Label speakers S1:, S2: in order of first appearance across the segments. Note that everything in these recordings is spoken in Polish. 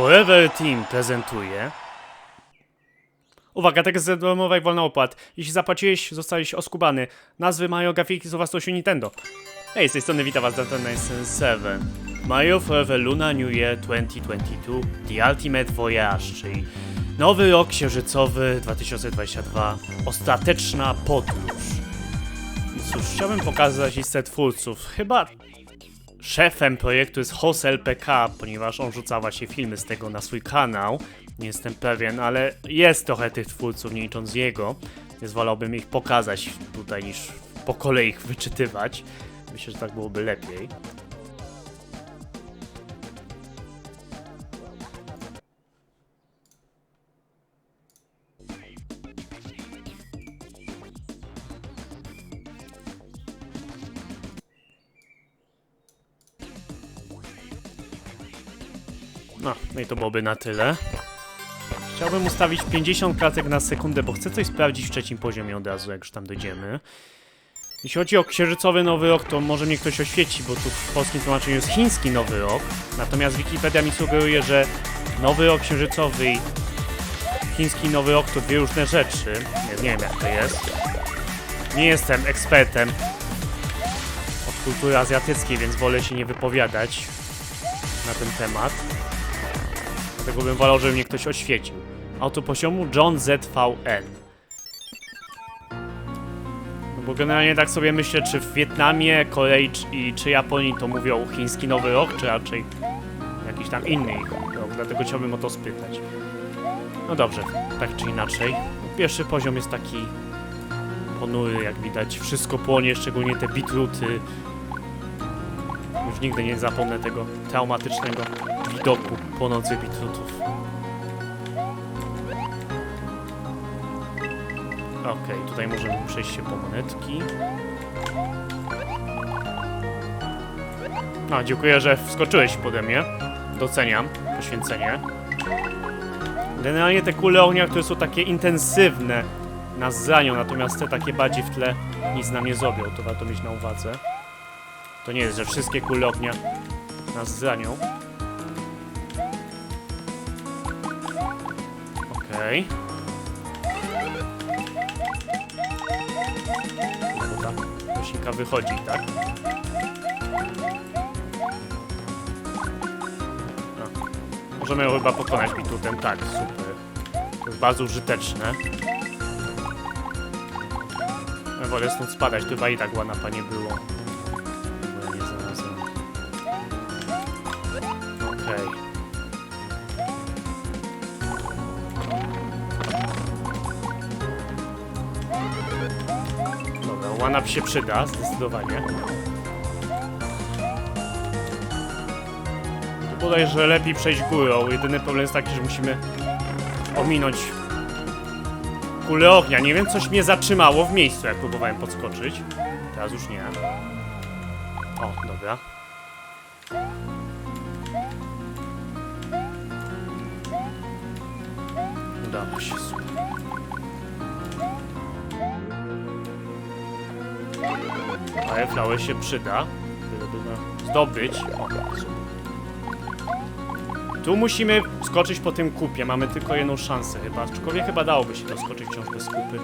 S1: Forever Team prezentuje. Uwaga, tekst darmowa i wolna opłat. Jeśli zapłaciłeś, zostałeś oskubany. Nazwy Mario grafiki są własnością Nintendo. Hej, z tej strony witam was Data 7. Mario Forever Luna New Year 2022 The Ultimate Voyage, czyli nowy rok księżycowy 2022. Ostateczna podróż. Cóż, chciałbym pokazać listę twórców. Chyba szefem projektu jest Host LPK, ponieważ on rzuca właśnie filmy z tego na swój kanał. Nie jestem pewien, ale jest trochę tych twórców, nie licząc jego. Więc wolałbym ich pokazać tutaj niż po kolei ich wyczytywać. Myślę, że tak byłoby lepiej. No, i to byłoby na tyle. Chciałbym ustawić 50 klatek na sekundę, bo chcę coś sprawdzić w trzecim poziomie od razu, jak już tam dojdziemy. Jeśli chodzi o księżycowy nowy rok, to może mnie ktoś oświeci, bo tu w polskim tłumaczeniu jest chiński nowy rok. Natomiast Wikipedia mi sugeruje, że nowy rok księżycowy i chiński nowy rok to dwie różne rzeczy. Nie, nie wiem jak to jest. Nie jestem ekspertem od kultury azjatyckiej, więc wolę się nie wypowiadać na ten temat. Dlatego bym wolał, żeby mnie ktoś oświecił. Auto poziomu John ZVN. No bo generalnie tak sobie myślę, czy w Wietnamie, Korei i czy Japonii to mówią chiński Nowy Rok, czy raczej jakiś tam inny rok. Dlatego chciałbym o to spytać. No dobrze, tak czy inaczej. Pierwszy poziom jest taki ponury, jak widać. Wszystko płonie, szczególnie te bitruty. Już nigdy nie zapomnę tego traumatycznego widoku płonących bitrutów. Okej, tutaj możemy przejść się po monetki. No, dziękuję, że wskoczyłeś pode mnie. Doceniam poświęcenie. Generalnie te kule ognia, które są takie intensywne, nas zranią, natomiast te takie bardziej w tle nic nam nie zrobią, to warto mieć na uwadze. To nie jest, że wszystkie kule ognia nas zranią. Okej. Ta roślinka wychodzi, tak? Możemy ją chyba pokonać bitutem, tak, super. To jest bardzo użyteczne. Ja wolę stąd spadać, to chyba i tak łanapa nie było. One-up się przyda, zdecydowanie. Tu bodajże lepiej przejść górą. Jedyny problem jest taki, że musimy ominąć kulę ognia. Nie wiem, coś mnie zatrzymało w miejscu, jak próbowałem podskoczyć. Teraz już nie. O, dobra. Udało się, Ale flałę się przyda, żeby go zdobyć. O. Tu musimy skoczyć po tym kupie, mamy tylko jedną szansę chyba. Aczkolwiek chyba dałoby się to skoczyć wciąż bez kupy.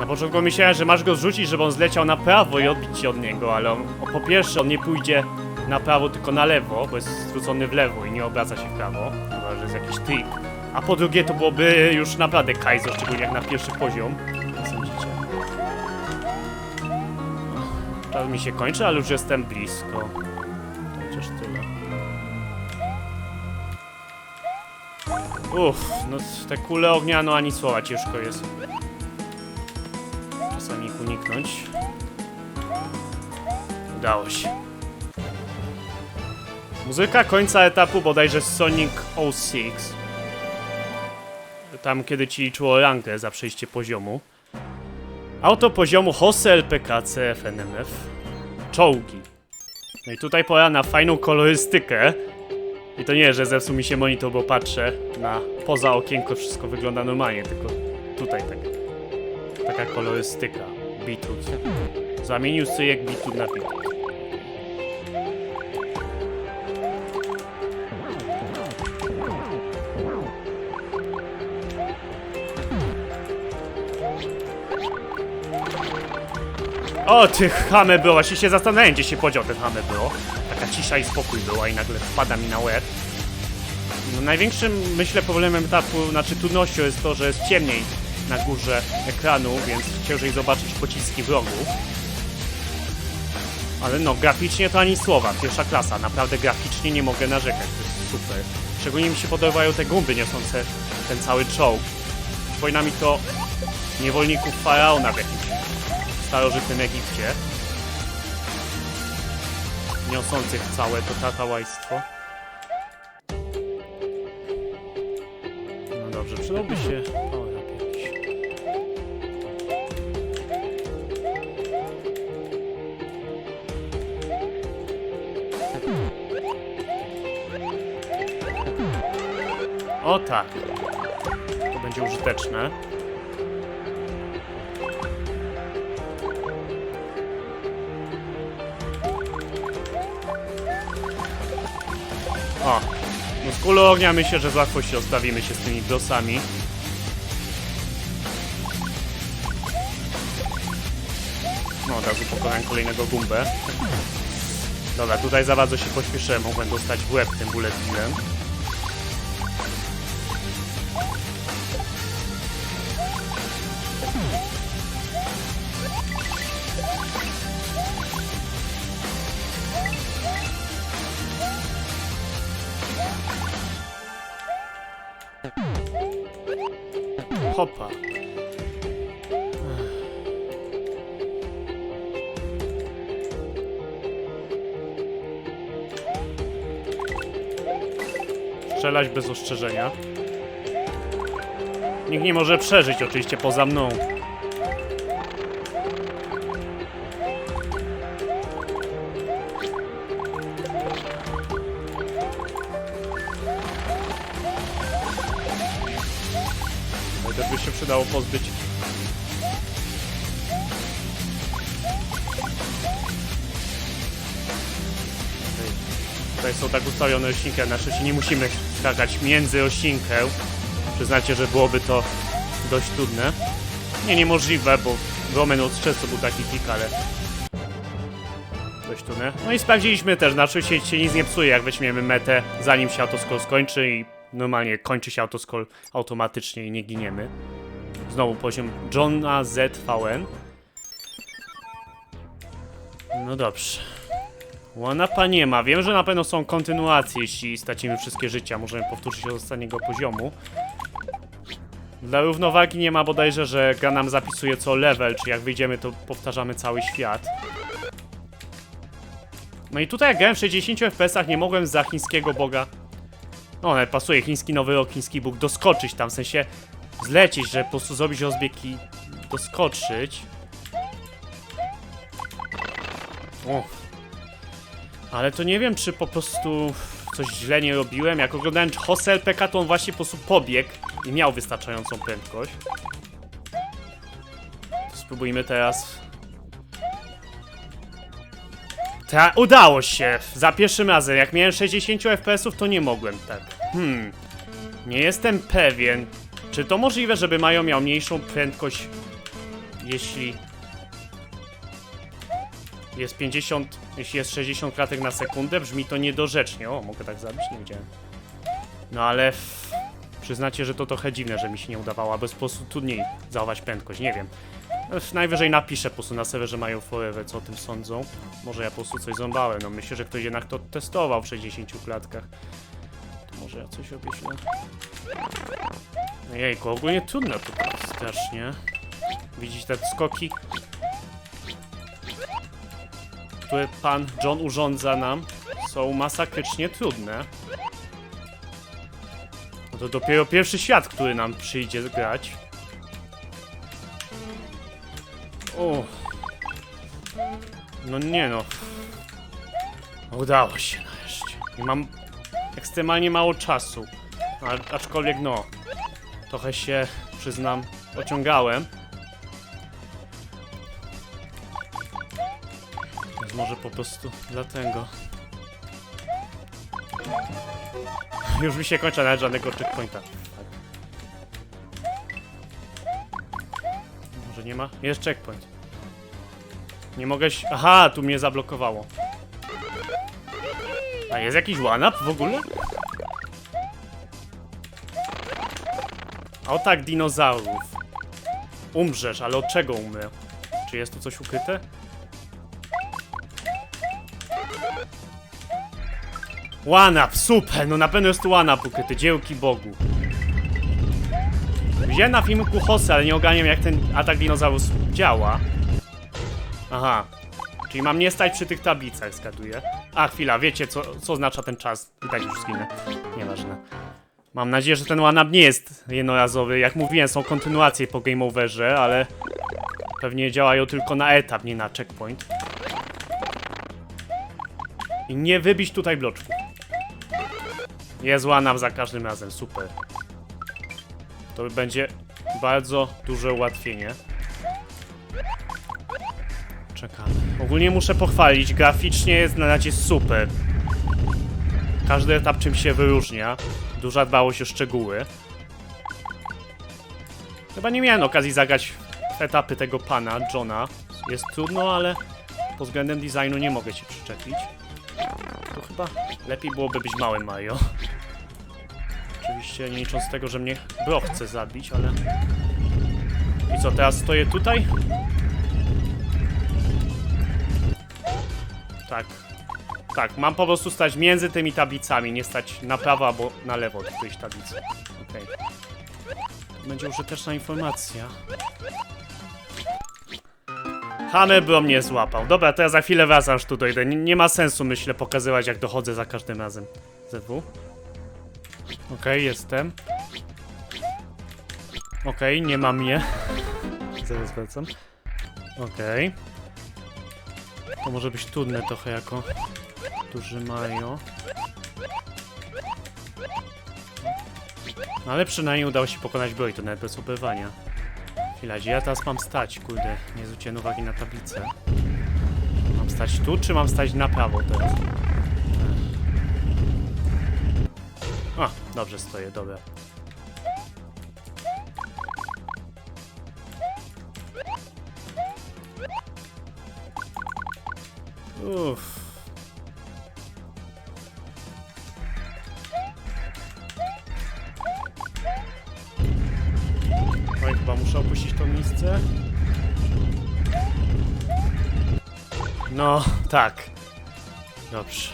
S1: Na początku myślałem, że masz go zrzucić, żeby on zleciał na prawo i odbić się od niego, ale on, o, po pierwsze on nie pójdzie na prawo, tylko na lewo, bo jest zwrócony w lewo i nie obraca się w prawo. Chyba, że jest jakiś trik. A po drugie to byłoby już naprawdę kajzo, szczególnie jak na pierwszy poziom. Czas mi się kończy, ale już jestem blisko. To chociaż tyle. Uff, no te kule ognia, no ani słowa, ciężko jest czasami ich uniknąć. Udało się. Muzyka końca etapu bodajże Sonic 06. Tam kiedy ci liczyło rankę za przejście poziomu. Auto poziomu Hose LPK CFNMF. Czołgi. No i tutaj pora na fajną kolorystykę. I to nie, że zepsuł mi się monitor, bo patrzę na poza okienko, wszystko wygląda normalnie, tylko tutaj tak, taka kolorystyka. Bitut. Zamienił syjek bitut na bitut. O, ty chamy było, właśnie się zastanawiałem, gdzie się podział ten chamy było. Taka cisza i spokój była i nagle wpada mi na łeb. No, największym, myślę, problemem etapu, znaczy trudnością jest to, że jest ciemniej na górze ekranu, więc ciężej zobaczyć pociski wrogów. Ale no, graficznie to ani słowa, pierwsza klasa, naprawdę graficznie nie mogę narzekać, to jest super. Szczególnie mi się podobają te gumby niosące ten cały czołg. Przypomina mi to niewolników faraona w jakimś starożytnym Egipcie. Niosących całe to tatałaństwo. No dobrze, przydałby się. O tak. To będzie użyteczne. O, no z kulu ognia myślę, że z łatwością ostawimy się z tymi glosami. No, od razu pokonałem kolejnego gumbę. Dobra, tutaj za bardzo się pośpieszyłem, mogłem dostać w łeb tym bullet billem. Hopa. Strzelać bez ostrzeżenia. Nikt nie może przeżyć, oczywiście poza mną. Przydało pozbyć. Tutaj- są tak ustawione osinki, a na szczęście nie musimy skakać między osinkę. Przyznacie, że byłoby to dość trudne. Nie niemożliwe, bo Roman od często był taki kik, ale dość trudne. No i sprawdziliśmy też, na szczęście się nic nie psuje, jak weźmiemy metę, zanim się autoscroll skończy i normalnie kończy się autoscroll automatycznie i nie giniemy. Znowu poziom Johna ZVN. No dobrze. One-upa nie ma. Wiem, że na pewno są kontynuacje, jeśli stracimy wszystkie życia. Możemy powtórzyć od ostatniego poziomu. Dla równowagi nie ma bodajże, że gra nam zapisuje co level, czy jak wyjdziemy to powtarzamy cały świat. No i tutaj jak grałem w 60 FPS-ach nie mogłem za chińskiego boga no, ale pasuje, chiński nowy rok, chiński bóg, doskoczyć tam, w sensie zlecieć, że po prostu zrobić rozbieg i doskoczyć. Ale to nie wiem, czy po prostu coś źle nie robiłem. Jak oglądałem Jose LPK, to on właśnie po prostu pobiegł i miał wystarczającą prędkość. Spróbujmy teraz ta, udało się! Za pierwszym razem. Jak miałem 60 FPS-ów, to nie mogłem tak. Hmm. Nie jestem pewien. Czy to możliwe, żeby Majo miał mniejszą prędkość, jeśli jest 50, jeśli jest 60 klatek na sekundę? Brzmi to niedorzecznie. O, mogę tak zabić? Nie wiedziałem. No ale przyznacie, że to trochę dziwne, że mi się nie udawało, aby po prostu trudniej zachować prędkość. Nie wiem. Najwyżej napiszę po prostu na serwerze mają forever, co o tym sądzą. Może ja po prostu coś ząbałem. No myślę, że ktoś jednak to testował w 60 klatkach. Może ja coś obieślę. Jejku, ogólnie trudno to strasznie. Widzicie te skoki, które pan John urządza nam, są masakrycznie trudne. No to dopiero pierwszy świat, który nam przyjdzie grać. O. No nie no. Udało się nareszcie. I mam ekstremalnie mało czasu. A, aczkolwiek no. Trochę się, przyznam, ociągałem. Więc może po prostu dlatego. Już mi się kończy nawet żadnego checkpointa. Może nie ma? Jest checkpoint. Nie mogę się... Aha, tu mnie zablokowało. A jest jakiś one-up w ogóle? O tak, dinozaurów. Umrzesz, ale od czego umrę? Czy jest tu coś ukryte? One-up, super! No na pewno jest tu one-up ukryty, dziełki Bogu. Widziałem na filmiku Hosę, ale nie ogarniam jak ten atak dinozaurów działa. Aha. Czyli mam nie stać przy tych tablicach, zgaduję. A, chwila, wiecie co, co oznacza ten czas. I tak już zginę. Nieważne. Mam nadzieję, że ten one-up nie jest jednorazowy. Jak mówiłem, są kontynuacje po game overze, ale pewnie działają tylko na etap, nie na checkpoint. I nie wybić tutaj bloczku. Jest one-up za każdym razem, super. To będzie bardzo duże ułatwienie. Czekamy. Ogólnie muszę pochwalić, graficznie jest na razie super. Każdy etap czym się wyróżnia. Duża dbałość o szczegóły. Chyba nie miałem okazji zagrać w etapy tego pana, Johna. Jest trudno, ale pod względem designu nie mogę się przyczepić. To chyba lepiej byłoby być małym Mario. Oczywiście nie licząc tego, że mnie Bro chce zabić, ale... I co, teraz stoję tutaj? Tak. Tak, mam po prostu stać między tymi tablicami, nie stać na prawo albo na lewo od którejś tablicy. Okej. To będzie użyteczna informacja. Hammer Bro mnie złapał. Dobra, ja za chwilę wracam, aż tu dojdę. Nie, nie ma sensu, myślę, pokazywać jak dochodzę za każdym razem. ZW. Okej, jestem. Okej, nie ma mnie. Zaraz wracam. Okej. To może być trudne trochę jako duży Mario. No ale przynajmniej udało się pokonać boj, to nawet bez obywania. Chwila, gdzie ja teraz mam stać? Kurde, nie zwróciłem uwagi na tablicę. Mam stać tu, czy mam stać na prawo teraz? A, dobrze stoję, dobra. Uff. Oj, chyba muszę opuścić to miejsce. No, tak. Dobrze.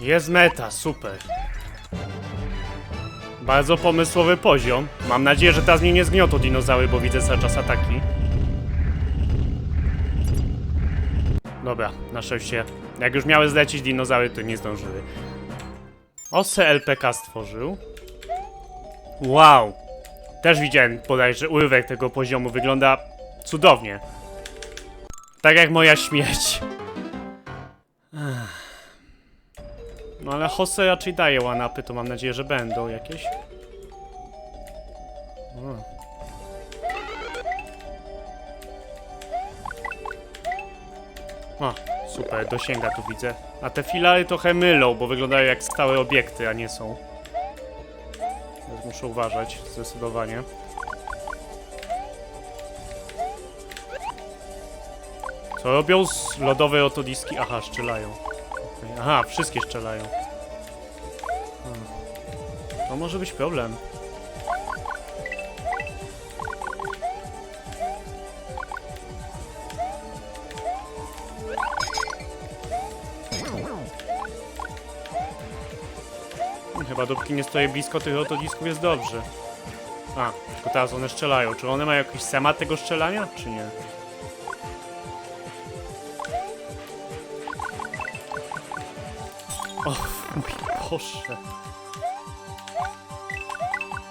S1: Jest meta, super. Bardzo pomysłowy poziom. Mam nadzieję, że teraz mnie nie zgniotą dinozaury, bo widzę cały czas ataki. Dobra, na szczęście. Jak już miały zlecieć dinozaury, to nie zdążyły. Ose LPK stworzył. Wow. Też widziałem bodajże urywek tego poziomu. Wygląda cudownie. Tak jak moja śmierć. Ech. No ale Jose raczej daje one-upy, to mam nadzieję, że będą jakieś. O. O, super, dosięga tu widzę. A te filary trochę mylą, bo wyglądają jak stałe obiekty, a nie są. Więc muszę uważać, zdecydowanie. Co robią z lodowej otodiski? Aha, strzelają. Okej, Aha, wszystkie strzelają. Hmm. To może być problem. Chyba dopóki nie stoję blisko tych otodisków jest dobrze. A, tylko teraz one strzelają. Czy one mają jakiś schemat tego strzelania, czy nie? Boże.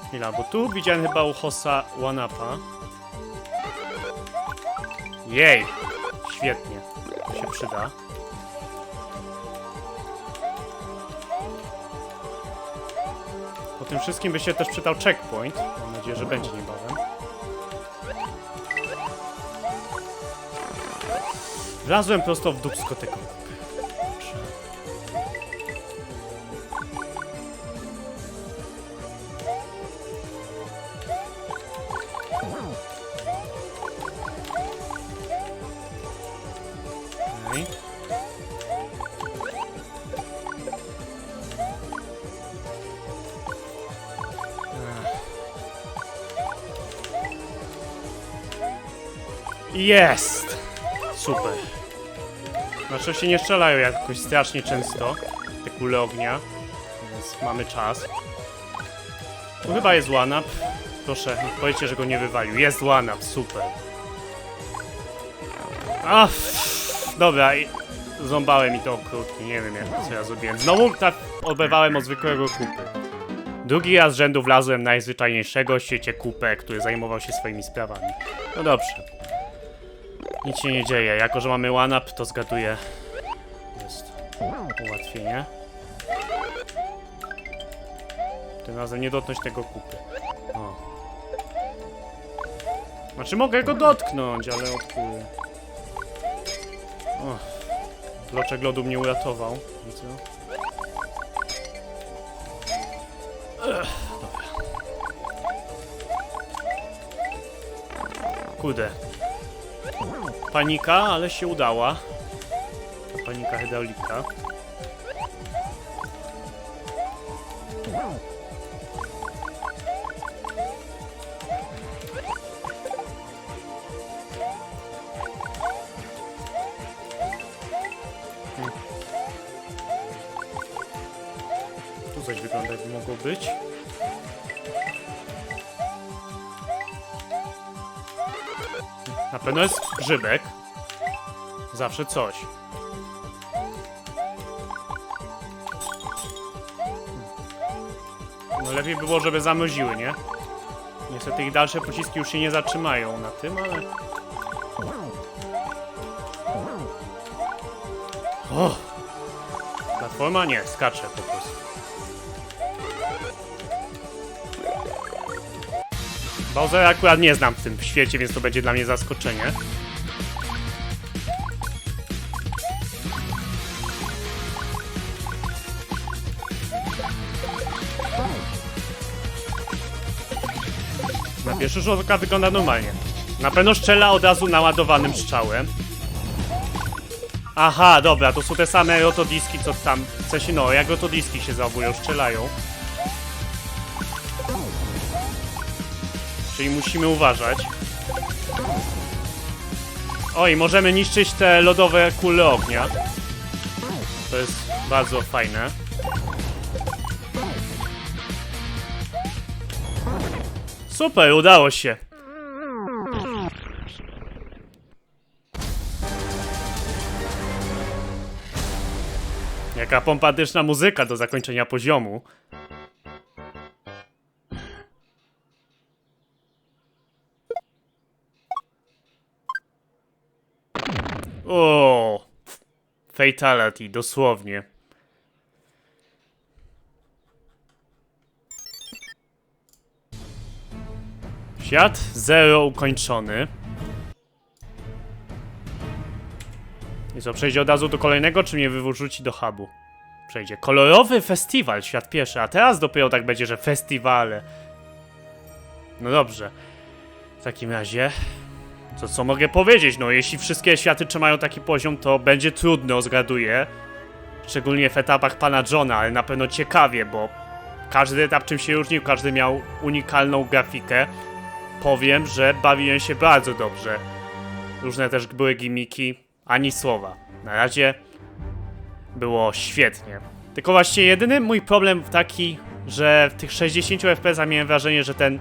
S1: Chwila, bo tu widziałem chyba u Hossa Wanapa. Jej! Świetnie. To się przyda. Po tym wszystkim by się też przydał checkpoint. Mam nadzieję, że będzie niebawem. Wlazłem prosto w dupsko tego. Jest! Super. Znaczy się nie strzelają jakoś strasznie często, te kule ognia, więc mamy czas. Tu chyba jest one-up. Proszę, powiedzcie, że go nie wywalił. Jest one-up, super. A, dobra, i ząbałem mi to okrutnie, nie wiem jak, co ja zrobiłem. Znowu tak odbywałem od zwykłego kupy. Drugi raz z rzędu wlazłem najzwyczajniejszego w świecie kupę, który zajmował się swoimi sprawami. No dobrze. Nic się nie dzieje. Jako, że mamy one-up, to zgaduję. Jest ułatwienie. Tym razem nie dotknąć tego kupy. O. Znaczy mogę go dotknąć, ale od góry. O. Bloczek lodu mnie uratował. Widzę. Ech, dobra. Kurde. Panika, ale się udała. Panika hydraulika. Hmm. Tu coś wygląda jakby mogło być. Na pewno jest grzybek. Zawsze coś. No lepiej by było, żeby zamroziły, nie? Niestety ich dalsze pociski już się nie zatrzymają na tym, ale... O! Platforma? Nie, skacze po prostu. Bowser akurat nie znam w tym świecie, więc to będzie dla mnie zaskoczenie. Na pierwszy rzut oka wygląda normalnie. Na pewno strzela od razu naładowanym strzałem. Aha, dobra, to są te same rotodiski, co tam... W sensie, no, jak rotodiski się zachowują, strzelają. Czyli musimy uważać. Oj, możemy niszczyć te lodowe kule ognia. To jest bardzo fajne. Super, udało się. Jaka pompatyczna muzyka do zakończenia poziomu. O, fatality, dosłownie. Świat zero ukończony. I co, przejdzie od razu do kolejnego, czy mnie wyrzuci do hubu? Przejdzie. Kolorowy festiwal, świat pierwszy, a teraz dopiero tak będzie, że festiwale. No dobrze. W takim razie to co mogę powiedzieć, no jeśli wszystkie światy trzymają taki poziom, to będzie trudno, zgaduję. Szczególnie w etapach pana Johna, ale na pewno ciekawie, bo każdy etap czym się różnił, każdy miał unikalną grafikę. Powiem, że bawiłem się bardzo dobrze. Różne też były gimiki, ani słowa. Na razie było świetnie. Tylko właśnie jedyny mój problem taki, że w tych 60 FPS miałem wrażenie, że ten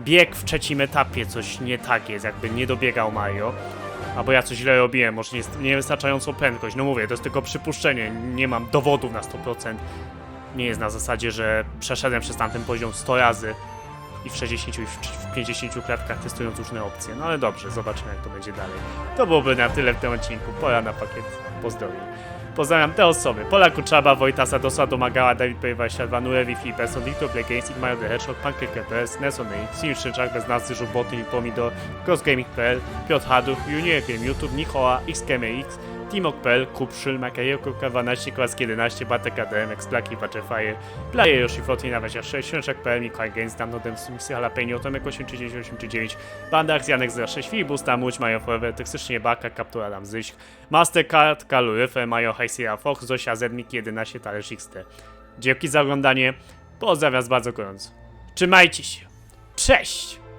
S1: bieg w trzecim etapie coś nie tak jest, jakby nie dobiegał Mario. Albo ja coś źle robiłem, może nie, niewystarczającą prędkość. No mówię, to jest tylko przypuszczenie, nie mam dowodów na 100%. Nie jest na zasadzie, że przeszedłem przez tamten poziom 100 razy i w 60 i w w 50 klatkach testując różne opcje. No ale dobrze, zobaczymy jak to będzie dalej. To byłoby na tyle w tym odcinku. Pora na pakiet pozdrowień. Pozdrawiam te osoby. Pola Kuczaba, Wojta Sadosa, Domagała, Dawid P22, Nurewi, Filiperson, Victor Play Games, Igmario the Hedgehog, Pancake.ps, Nelson Ray, Sim Bez Nazwy, Żuboty Pomidor, Crossgaming.pl, Piotr Haduch, Junior Game, YouTube, Nikoła, XKMX, Timok.pl, Kupszyl, Makajełko, K12, Kłask 11, Batek ADM, Explaki, Butterfire, Player, Yoshi 14, Nawasia 6, Świączek.pl, Mikołaj Games, Downloadem, Sumisy, Jalapeno, Tomek 83839, Banda Akcjanek 06, Filibusta, Muć, Mają Forever, Toksycznie Baka, Kaptura Adam Zyśk, Mastercard, Kaluryfę, Mają Hajsia Fox, Zosia, Zedmik 11, Talerz XT. Dzięki za oglądanie, pozdrawiam bardzo gorąco. Trzymajcie się, cześć!